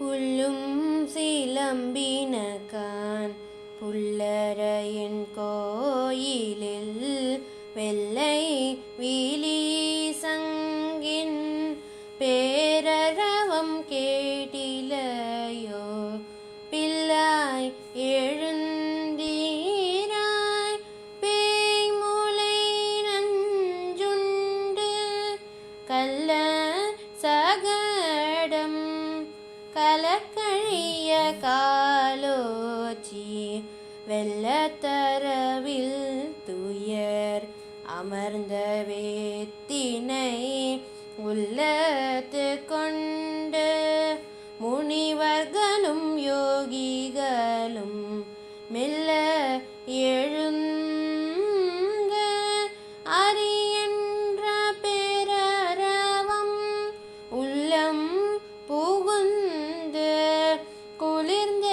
புல்லும் சிலம்பினகான். புல்லரையின் கோயிலில் வெள்ளை விழி சங்கின். பேரரவம் கேட்டிலையோ பிள்ளாய் எழுந்தீராய். பேய்முலை நஞ்சுண்டு கல்ல കഴയ കാലോചി വെള്ളത്തരവിൽ തുയർ അമർന്ന വേത്തിനെ ഉല്ലത്ത് കൊണ്ട് മുനിവർഗലും യോഗികളും മെല്ല ഏ குளிர்ந்த